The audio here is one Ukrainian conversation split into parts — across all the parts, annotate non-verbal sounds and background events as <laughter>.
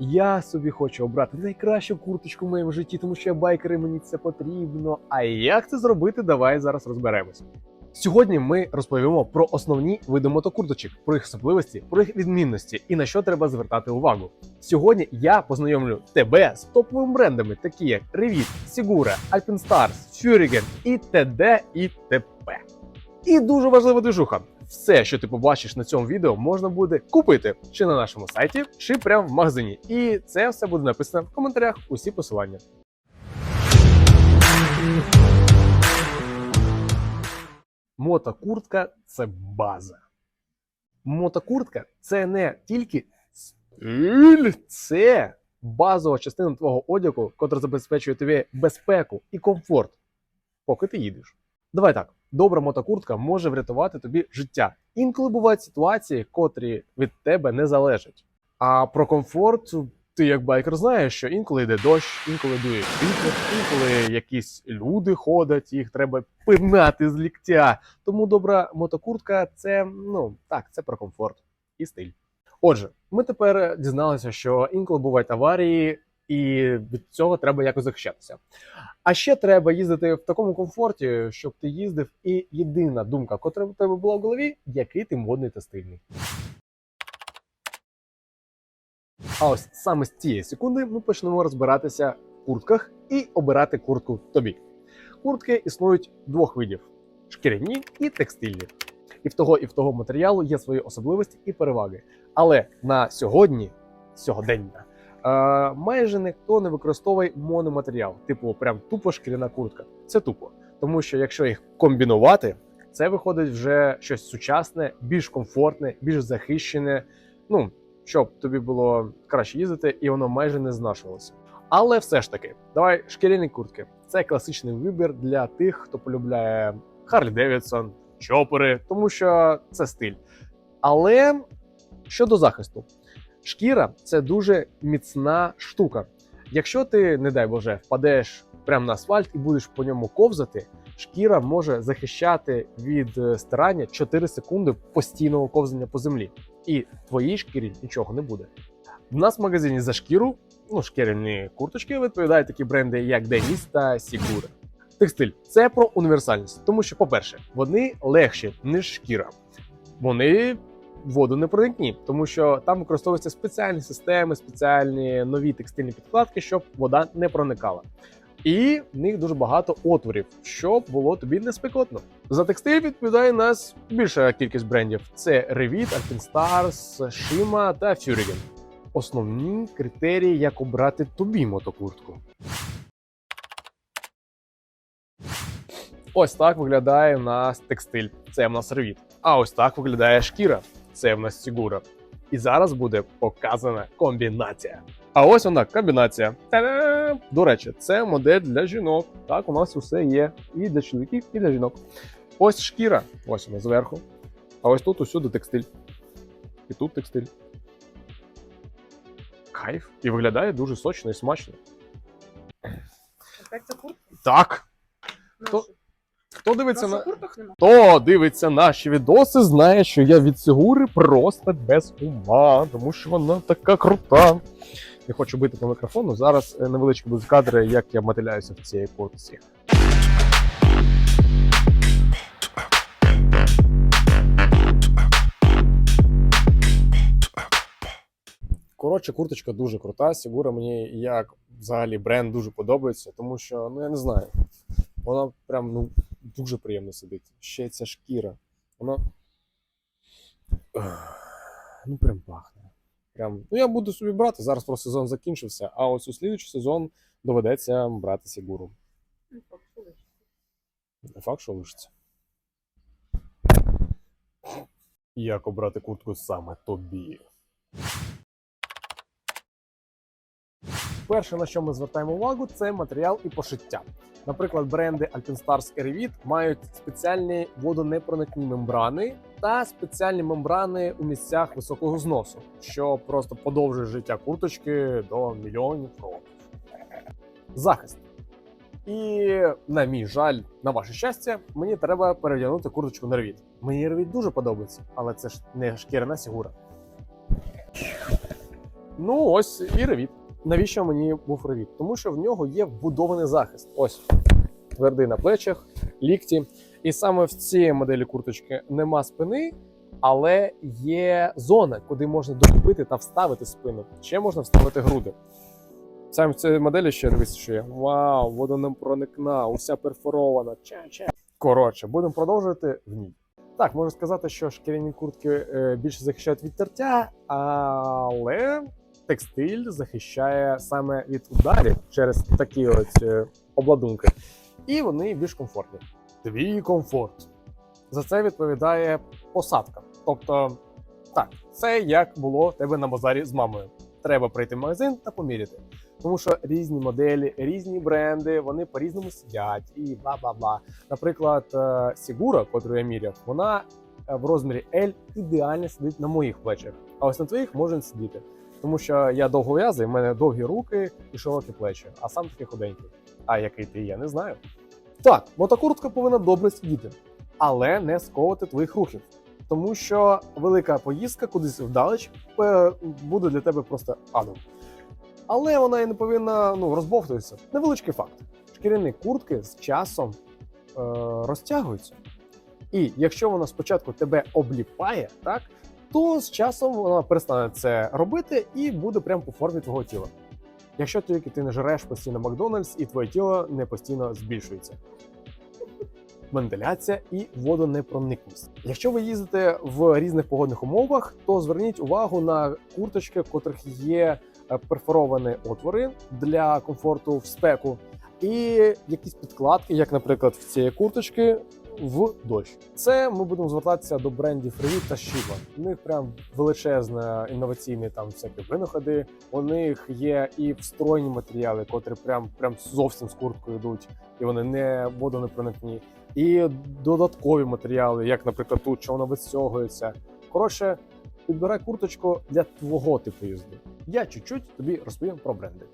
я собі хочу обрати найкращу курточку в моєму житті, тому що я байкер і мені це потрібно. А як це зробити? Давай зараз розберемося. Сьогодні ми розповімо про основні види мотокурточок, про їх особливості, про їх відмінності і на що треба звертати увагу. Сьогодні я познайомлю тебе з топовими брендами, такі як Revit, Sigura, Alpinstars, Furigen і т.д. і т.п. І дуже важлива движуха. Все, що ти побачиш на цьому відео, можна буде купити чи на нашому сайті, чи прямо в магазині. І це все буде написано в коментарях. Усі посилання. Мотокуртка це база. Мотокуртка це не тільки стиль, це базова частина твого одягу, котра забезпечує тобі безпеку і комфорт, поки ти їдеш. Давай так, добра мотокуртка може врятувати тобі життя. Інколи бувають ситуації, котрі від тебе не залежать. А про комфорт ти як байкер знаєш, що інколи йде дощ, інколи дує вітер, інколи якісь люди ходять, їх треба пинати з ліктя. Тому добра мотокуртка це ну так, це про комфорт і стиль. Отже, ми тепер дізналися, що інколи бувають аварії, і від цього треба якось захищатися. А ще треба їздити в такому комфорті, щоб ти їздив, і єдина думка, котра в тебе була в голові, який ти модний та стильний. А ось саме з цієї секунди ми почнемо розбиратися в куртках і обирати куртку тобі. Куртки існують двох видів: шкіряні і текстильні. І в того, і в того матеріалу є свої особливості і переваги. Але на сьогодні, сьогодення, майже ніхто не використовує мономатеріал, типу прям тупо шкіряна куртка. Це тупо. Тому що якщо їх комбінувати, це виходить вже щось сучасне, більш комфортне, більш захищене. Ну, щоб тобі було краще їздити, і воно майже не знашувалося. Але все ж таки, давай шкіряні куртки. Це класичний вибір для тих, хто полюбляє Харлі Девідсон, чопери, тому що це стиль. Але щодо захисту, шкіра це дуже міцна штука. Якщо ти, не дай Боже, впадеш прямо на асфальт і будеш по ньому ковзати, шкіра може захищати від е, стирання 4 секунди постійного ковзання по землі, і твоїй шкірі нічого не буде. В нас в магазині за шкіру, ну шкіряні курточки, відповідають такі бренди, як Denis та Sigura. Текстиль це про універсальність, тому що, по-перше, вони легші, ніж шкіра. Вони воду не проникні, тому що там використовуються спеціальні системи, спеціальні нові текстильні підкладки, щоб вода не проникала. І в них дуже багато отворів, щоб було тобі не спекотно. За текстиль відповідає нас більша кількість брендів: це Revit, Alpinstars, Shima та Furigen. Основні критерії, як обрати тобі мотокуртку. Ось так виглядає у нас текстиль. Це в нас Revit. А ось так виглядає шкіра. Це в нас Sigura. І зараз буде показана комбінація. А ось вона комбінація. Та-дам! До речі, це модель для жінок. Так, у нас усе є і для чоловіків, і для жінок. Ось шкіра, ось вона зверху. А ось тут усюди текстиль. І тут текстиль. Кайф. І виглядає дуже сочно і смачно. Так, це куртка? Так. Наша. Хто дивиться на. Хто дивиться наші відоси, знає, що я від Сигури просто без ума, тому що вона така крута. Не хочу бити по мікрофону. Зараз е, невеличкі будуть кадри, як я мотиляюся в цій куртці. Коротше, курточка дуже крута. Сігура мені як взагалі бренд дуже подобається, тому що ну я не знаю. Вона прям ну дуже приємно сидить. Ще ця шкіра. Вона. Ну, прям пахне. Прям. Ну, я буду собі брати. Зараз просто сезон закінчився, а ось у слідуючий сезон доведеться брати Сігуру. Ну, так, що лише. Не факт, що лишиться. Як обрати куртку саме тобі? Перше, на що ми звертаємо увагу, це матеріал і пошиття. Наприклад, бренди Alpinstars і Revit мають спеціальні водонепроникні мембрани та спеціальні мембрани у місцях високого зносу, що просто подовжує життя курточки до мільйонів років. Захист. І на мій жаль, на ваше щастя, мені треба перевдягнути курточку на Revit. Мені Revit дуже подобається, але це ж не шкіряна сігура. Ну, ось і ревіт. Навіщо мені був ревіт? Тому що в нього є вбудований захист. Ось твердий на плечах, лікті. І саме в цій моделі курточки нема спини, але є зона, куди можна докупити та вставити спину. Ще можна вставити груди. Саме в цій моделі ще дивіться, що є. Вау, водонепроникна, уся перфорована. Ча-ча. Коротше, будемо продовжувати в ній. Так, можу сказати, що шкіряні куртки е, більше захищають від тертя, але текстиль захищає саме від ударів через такі ось е, обладунки. І вони більш комфортні. Твій комфорт. За це відповідає посадка. Тобто, так, це як було в тебе на базарі з мамою. Треба прийти в магазин та поміряти. Тому що різні моделі, різні бренди, вони по-різному сидять і бла бла бла. Наприклад, е, Sigura, котру я міряв, вона е, в розмірі L ідеально сидить на моїх плечах, а ось на твоїх може не сидіти. Тому що я довгов'язий, в мене довгі руки і широкі плечі, а сам такий худенький. А який ти я не знаю. Так, мотокуртка повинна добре сидіти, але не сковувати твоїх рухів. Тому що велика поїздка кудись вдалеч буде для тебе просто адом. Але вона і не повинна ну, розбовтуватися. Невеличкий факт: шкіряні куртки з часом е, розтягуються. І якщо вона спочатку тебе обліпає, так, то з часом вона перестане це робити і буде прямо по формі твого тіла. Якщо тільки ти не жреш постійно Макдональдс і твоє тіло не постійно збільшується. Вентиляція і водонепроникність. Якщо ви їздите в різних погодних умовах, то зверніть увагу на курточки, в котрих є е, перфоровані отвори для комфорту в спеку, і якісь підкладки, як, наприклад, в цієї курточки в дощ. Це ми будемо звертатися до брендів Revit та Shiba. У них прям величезна інноваційні там всякі винаходи. У них є і встроєні матеріали, котрі прям прям зовсім з курткою йдуть, і вони не водонепроникні. І додаткові матеріали, як, наприклад, тут, що воно висьогується. Коротше, підбирай курточку для твого типу їзди. Я чуть-чуть тобі розповім про бренди.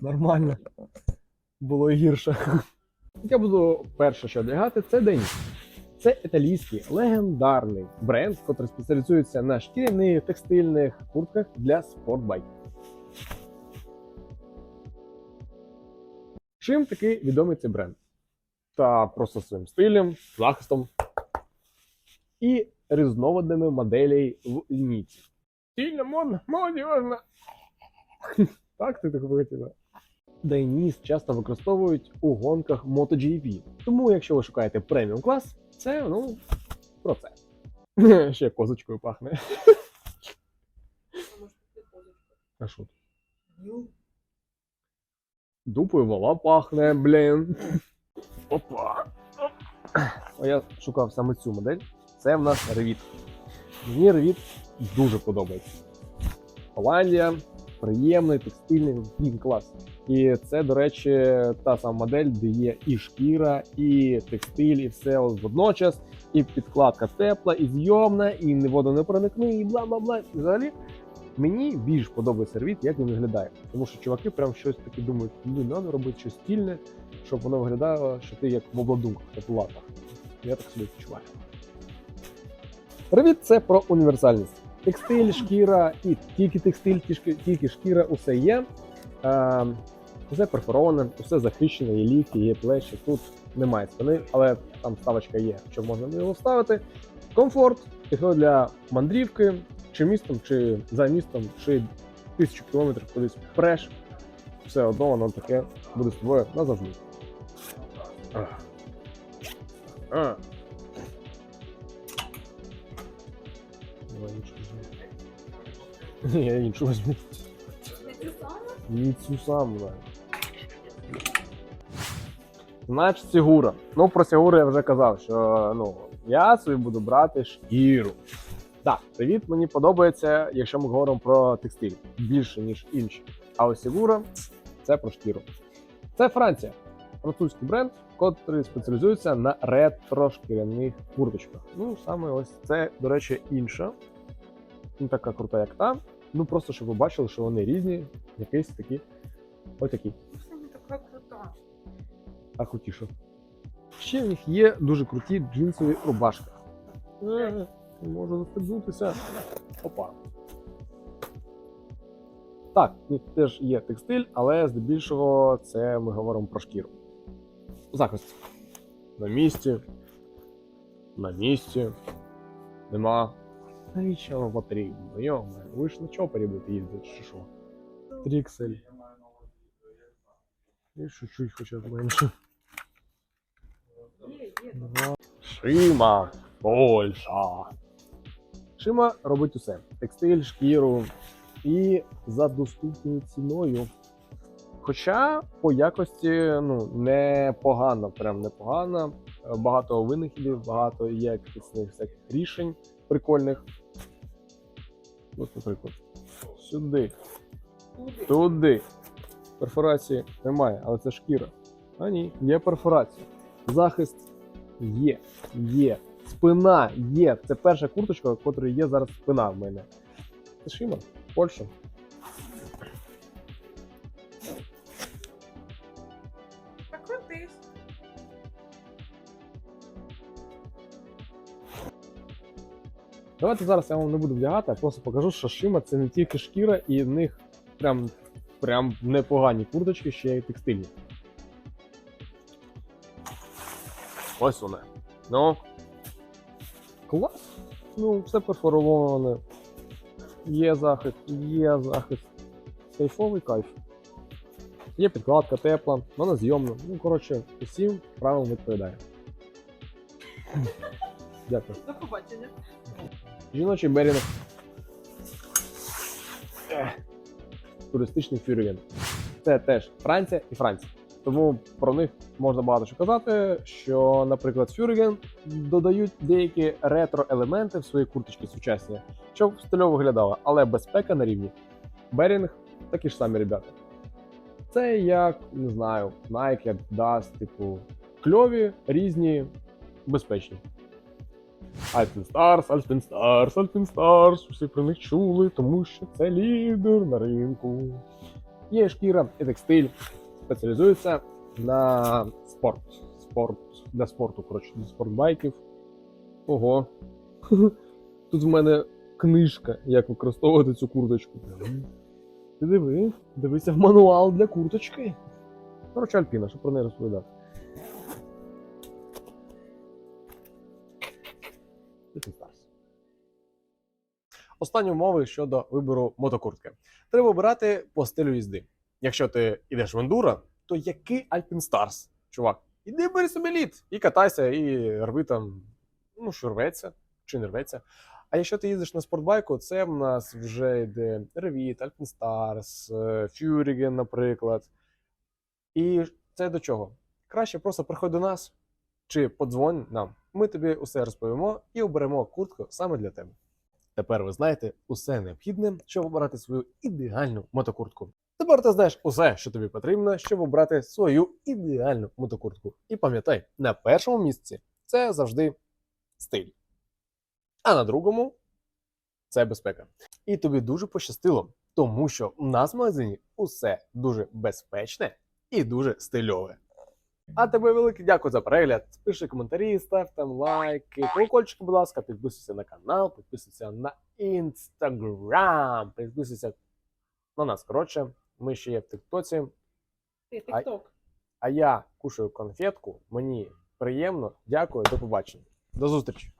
Нормально. Було і гірше. Я буду перше, що одягати, це Деніс. Це італійський легендарний бренд, який спеціалізується на шкіряних текстильних куртках для спортбайк. Чим такий відомий цей бренд? Та просто своїм стилем, захистом і різновидами моделей в лінійці. Стильно, модно, молодіжно. <laughs> Так, ти так хотіла? Дайніс часто використовують у гонках MotoGP. Тому, якщо ви шукаєте преміум клас, це ну про це. <laughs> Ще козочкою пахне. А що? Дупою вола пахне, блін. Опа. О, я шукав саме цю модель. Це в нас Revit. Мені Revit дуже подобається. Голландія, приємний, текстильний, він клас. І це, до речі, та сама модель, де є і шкіра, і текстиль, і все водночас, і підкладка тепла, і зйомна, і не водонепроникний, і бла бла бла. І взагалі мені більш подобається Revit, як він виглядає. Тому що чуваки прям щось таке думають, ну треба робити щось стільне, щоб воно виглядало, що ти як в обладунках, як в. Я так собі відчуваю. Revit – це про універсальність. Текстиль, шкіра і тільки текстиль, тільки шкіра, усе є. Е, усе перфороване, усе захищене, є ліфті, є плечі. Тут немає спини, але там ставочка є, що можна його вставити. Комфорт, підходить для мандрівки, чи містом, чи за містом, чи тисячу кілометрів кудись преш. Все одно воно таке буде з тобою назавжди. А. <laughs> Я іншу візьму. Давай. Значить, Сігура. Ну, про Сігуру я вже казав, що ну, я собі буду брати шкіру. Так, привіт, мені подобається, якщо ми говоримо про текстиль більше, ніж інші. А ось Сігура це про шкіру. Це Франція, французький бренд, який спеціалізується на ретро-шкіряних курточках. Ну, саме ось це, до речі, інша. Не така крута, як та. Ну просто щоб ви бачили, що вони різні, якісь такі. Ось такі. Це не така крута. А крутіше. Ще в них є дуже круті джинсові рубашки. Не можу застегнутися. Опа. Так, тут теж є текстиль, але здебільшого це ми говоримо про шкіру. Захист. На місці. На місці. Нема. Навіщо воно потрібно? Йоме, ви ж на чопері будете їздити, чи що? Тріксель. І чуть-чуть хоча б менше. Два. Шима. Польща. Шима робить усе: текстиль, шкіру і за доступною ціною. Хоча по якості ну, непогано, прям непогано. Багато винахідів, багато є якісних всяких рішень прикольних. Ось, наприклад, сюди, Туди. Перфорації немає, але це шкіра. А ні, є перфорація. Захист є, є. Спина є. Це перша курточка, в котрій є зараз спина в мене. Це Польща. Давайте зараз я вам не буду вдягати, а просто покажу, що Шима це не тільки шкіра, і в них прям, прям непогані курточки, ще й текстильні. Ось вони. Ну. Клас. Ну, все перфороване. Є захист, є захист. Кайфовий кайф. Є підкладка тепла, вона зйомна. Ну, коротше, усім правилам відповідає. <laughs> Дякую. До побачення. Жіночий берінг. Туристичний фюрген. Це теж Франція і Франція. Тому про них можна багато що казати. Що, наприклад, фюрген додають деякі ретро-елементи в свої курточки сучасні, щоб стильово виглядало, але безпека на рівні. Берінг такі ж самі ребята. Це як, не знаю, Nike, Adidas, типу, кльові, різні, безпечні. Alpine Stars, Alpine Stars, Alpine Stars, всі про них чули, тому що це лідер на ринку. Є шкіра і текстиль, спеціалізується на спорт. Спорт для спорту, коротше, для спортбайків. Ого. <laughs> Тут в мене книжка, як використовувати цю курточку. Ти диви, дивися в мануал для курточки. Коротше, Альпіна, що про неї розповідати. Alpine Stars. Останні умови щодо вибору мотокуртки. Треба обирати по стилю їзди. Якщо ти йдеш в ендуро, то який Alpine Stars? Чувак, іди бери собі лід і катайся, і рви там, ну, що рветься, чи не рветься. А якщо ти їздиш на спортбайку, це в нас вже йде Revit, Alpine Stars, е, Furigen, наприклад. І це до чого? Краще просто приходь до нас чи подзвонь нам. Ми тобі усе розповімо і оберемо куртку саме для тебе. Тепер ви знаєте усе необхідне, щоб обрати свою ідеальну мотокуртку. Тепер ти знаєш усе, що тобі потрібно, щоб обрати свою ідеальну мотокуртку. І пам'ятай, на першому місці це завжди стиль. А на другому це безпека. І тобі дуже пощастило, тому що у нас в магазині усе дуже безпечне і дуже стильове. А тебе велике дякую за перегляд. Пиши коментарі, став там лайки, колокольчик, будь ласка, підписуйся на канал, підписуйся на інстаграм, підписуйся на нас. Коротше, ми ще є в Тиктоці. Ти Ай. тік-ток. А я кушаю конфетку. Мені приємно. Дякую, до побачення. До зустрічі.